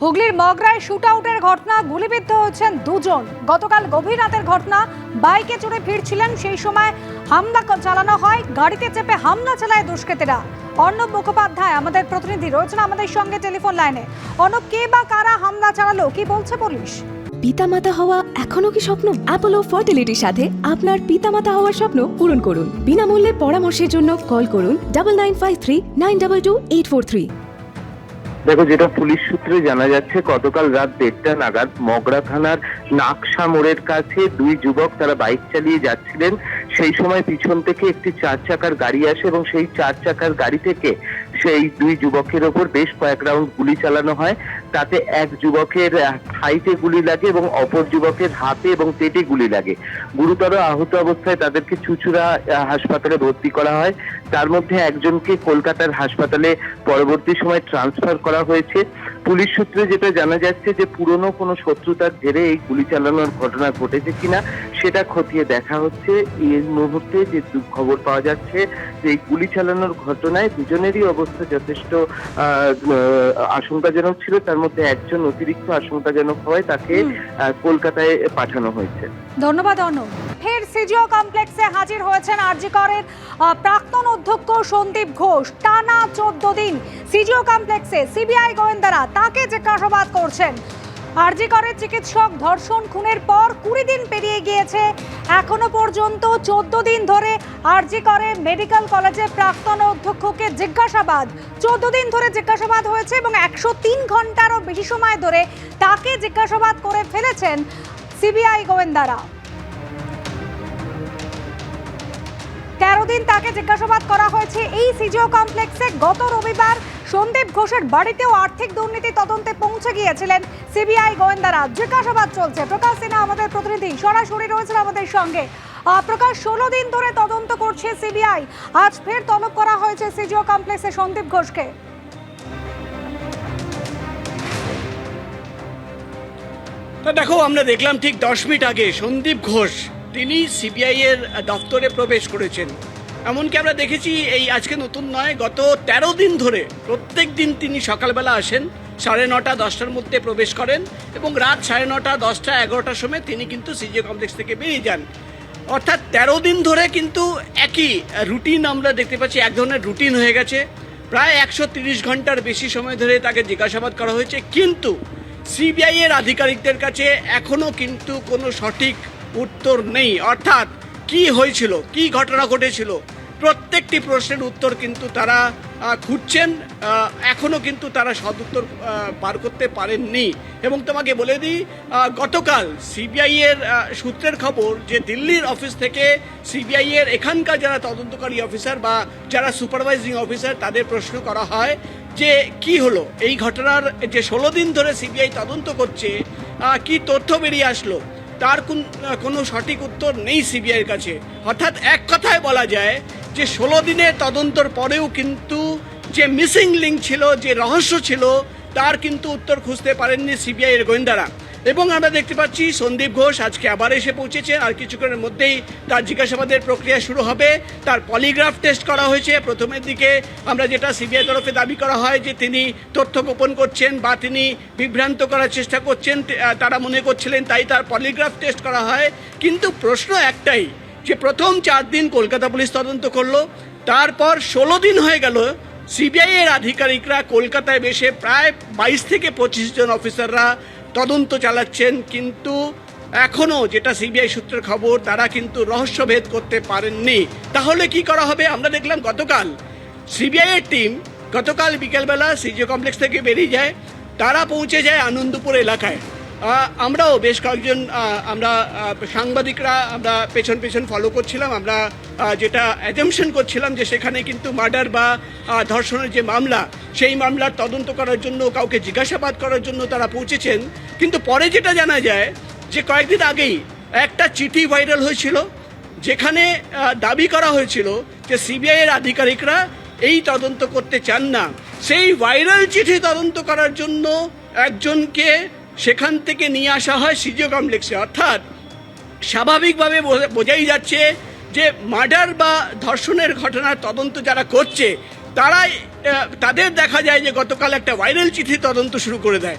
হুগলির মগরায় শুট ঘটনা, গুলিবিদ্ধ হয়েছেন দুজন। গতকাল গভীর রাতের ঘটনা, বাইকে চড়ে ফিরছিলেন সেই সময় হামলা চালানো হয়, গাড়িতে চেপে হামলা চালায় দুষ্কৃতীরা। অর্ণব মুখোপাধ্যায়, আমাদের প্রতিনিধি রয়েছেন আমাদের সঙ্গে টেলিফোন লাইনে। অর্ণব, কে বা কারা হামলা চালালো, কি বলছে পুলিশ? পিতামাতা হওয়া এখনও কি স্বপ্ন? অ্যাপোলো ফার্টিলিটির সাথে আপনার পিতামাতা হওয়ার স্বপ্ন পূরণ করুন। বিনামূল্যে পরামর্শের জন্য কল করুন double nine five three nine double two eight four three দেখো, যেটা পুলিশ সূত্রে জানা যাচ্ছে, গতকাল রাত দেড়টা নাগাদ মগরা থানার নাকশা মোড়ের কাছে দুই যুবক তারা বাইক চালিয়ে যাচ্ছিলেন। সেই সময় পিছন থেকে একটি চার চাকার গাড়ি আসে এবং সেই চার চাকার গাড়ি থেকে সেই দুই যুবকের ওপর বেশ কয়েক রাউন্ড গুলি চালানো হয়। তাতে এক যুবকের হাইতে গুলি লাগে এবং অপর যুবকের হাতে এবং পেটে গুলি লাগে। গুরুতর আহত অবস্থায় তাদেরকে চুচুড়া হাসপাতালে ভর্তি করা হয়। তার মধ্যে একজনকে কলকাতার হাসপাতালে পরবর্তী সময় ট্রান্সফার করা হয়েছে। পুলিশ সূত্রে যেটা জানা যাচ্ছে যে পুরনো কোনো শত্রুতার জেরে এই গুলি চালানোর ঘটনা ঘটেছে কিনা সেটা খতিয়ে দেখা হচ্ছে। এই মুহূর্তে যে খবর পাওয়া যাচ্ছে যে এই গুলি চালানোর ঘটনায় দুজনেরই অবস্থা যথেষ্ট আশঙ্কাজনক ছিল। তার মধ্যে একজন অতিরিক্ত আশঙ্কাজনক হওয়ায় তাকে কলকাতায় পাঠানো হয়েছে। ধন্যবাদ অর্ণব। ফের সিজিও কমপ্লেক্সে হাজির হয়েছেন আরজিকরের প্রাক্তন অধ্যক্ষ সন্দীপ ঘোষ। টানা চোদ্দ দিন সিজিও কমপ্লেক্সে সিবিআই গোয়েন্দারা তাকে জিজ্ঞাসাবাদ করছেন। আরজিকরের চিকিৎসক ধর্ষণ খুনের পর কুড়ি দিন পেরিয়ে গিয়েছে। এখনও পর্যন্ত চোদ্দ দিন ধরে আরজিকরে মেডিকেল কলেজের প্রাক্তন অধ্যক্ষকে জিজ্ঞাসাবাদ। চোদ্দ দিন ধরে জিজ্ঞাসাবাদ হয়েছে এবং একশো তিন ঘন্টারও বেশি সময় ধরে তাকে জিজ্ঞাসাবাদ করে ফেলেছেন সিবিআই গোয়েন্দারা। তেরো দিন তাকে জিজ্ঞাসাবাদ করা হয়েছে। এই সিজিও কমপ্লেক্সে গত রবিবার সন্দীপ ঘোষের বাড়িতেও আর্থিক দুর্নীতি তদন্তে পৌঁছে গিয়েছিলেন সিবিআই গোয়েন্দারা। জিজ্ঞাসাবাদ চলছে। প্রকাশ সিনহা, আমাদের প্রতিনিধি, সরাসরি রয়েছেন আমাদের সঙ্গে। প্রকাশ, ষোলো দিন ধরে তদন্ত করছে সিবিআই। আজ ফের তলব করা হয়েছে সিজিও কমপ্লেক্সে সন্দীপ ঘোষকে। দেখো, আমরা দেখলাম ঠিক দশ মিনিট আগে সন্দীপ ঘোষ তিনি সিবিআই এর দপ্তরে প্রবেশ করেছেন। এমনকি আমরা দেখেছি এই আজকে নতুন নয়, গত তেরো দিন ধরে প্রত্যেক দিন তিনি সকালবেলা আসেন, সাড়ে নটা, দশটার মধ্যে প্রবেশ করেন এবং রাত সাড়ে নটা, দশটা, এগারোটার সময় তিনি কিন্তু সিজিও কমপ্লেক্স থেকে বেরিয়ে যান। অর্থাৎ তেরো দিন ধরে কিন্তু একই রুটিন আমরা দেখতে পাচ্ছি, এক ধরনের রুটিন হয়ে গেছে। প্রায় একশো ঘণ্টার বেশি সময় ধরে তাকে জিজ্ঞাসাবাদ করা হয়েছে, কিন্তু সিবিআই এর আধিকারিকদের কাছে এখনও কিন্তু কোনো সঠিক উত্তর নেই। অর্থাৎ কি হয়েছিল? কি ঘটনা ঘটেছিল? প্রত্যেকটি প্রশ্নের উত্তর কিন্তু তারা খুঁজছেন। এখনও কিন্তু তারা সদুত্তর বার করতে পারেননি। এবং তোমাকে বলে দিই গতকাল সিবিআইয়ের সূত্রের খবর যে দিল্লির অফিস থেকে সিবিআইয়ের এখানকার যারা তদন্তকারী অফিসার বা যারা সুপারভাইজিং অফিসার, তাদের প্রশ্ন করা হয় যে কি হলো? এই ঘটনার যে ষোলো দিন ধরে সিবিআই তদন্ত করছে কি তথ্য বেরিয়ে আসলো? তার কোন- সঠিক উত্তর নেই সিবিআইয়ের কাছে। অর্থাৎ এক কথায় বলা যায় যে, ষোলো দিনের তদন্তর পরেও কিন্তু যে মিসিং লিঙ্ক ছিল, যে রহস্য ছিল, তার কিন্তু উত্তর খুঁজতে পারেননি সিবিআইয়ের গোয়েন্দারা। এবং আমরা দেখতে পাচ্ছি সন্দীপ ঘোষ আজকে আবার এসে পৌঁছেছেন আর কিছুক্ষণের মধ্যেই তার জিজ্ঞাসাবাদের প্রক্রিয়া শুরু হবে। তার পলিগ্রাফ টেস্ট করা হয়েছে। প্রথমের দিকে আমরা যেটা সিবিআই তরফে দাবি করা হয় যে তিনি তথ্য গোপন করছেন বা তিনি বিভ্রান্ত করার চেষ্টা করছেন তারা মনে করছিলেন তাই তার পলিগ্রাফ টেস্ট করা হয়। কিন্তু প্রশ্ন একটাই যে প্রথম চার দিন কলকাতা পুলিশ তদন্ত করল, তারপর ষোলো দিন হয়ে গেল সিবিআই এর আধিকারিকরা কলকাতায় বেশে প্রায় বাইশ থেকে পঁচিশ জন অফিসাররা তদন্ত চালাচ্ছেন, কিন্তু এখনও যেটা সিবিআই সূত্রের খবর, তারা কিন্তু রহস্যভেদ করতে পারেননি। তাহলে কি করা হবে? আমরা দেখলাম গতকাল সিবিআই এর টিম, গতকাল বিকেলবেলা সিজিও কমপ্লেক্স থেকে বেরিয়ে যায়, তারা পৌঁছে যায় আনন্দপুর এলাকায়। আমরাও বেশ কয়েকজন আমরা সাংবাদিকরা আমরা পেছন পেছন ফলো করছিলাম। আমরা যেটা অ্যাজামশন করছিলাম যে সেখানে কিন্তু মার্ডার বা ধর্ষণের যে মামলা, সেই মামলার তদন্ত করার জন্য, কাউকে জিজ্ঞাসাবাদ করার জন্য তারা পৌঁছেছেন। কিন্তু পরে যেটা জানা যায়, যে কয়েকদিন আগেই একটা চিঠি ভাইরাল হয়েছিল, যেখানে দাবি করা হয়েছিল যে সিবিআইয়ের আধিকারিকরা এই তদন্ত করতে চান না। সেই ভাইরাল চিঠি তদন্ত করার জন্য একজনকে সেখান থেকে নিয়ে আসা হয় সিজিও কমপ্লেক্সে। অর্থাৎ স্বাভাবিকভাবে বোঝা- বোঝাই যাচ্ছে যে মার্ডার বা ধর্ষণের ঘটনার তদন্ত যারা করছে, তারাই তাদের দেখা যায় যে গতকাল একটা ভাইরাল চিঠি তদন্ত শুরু করে দেয়।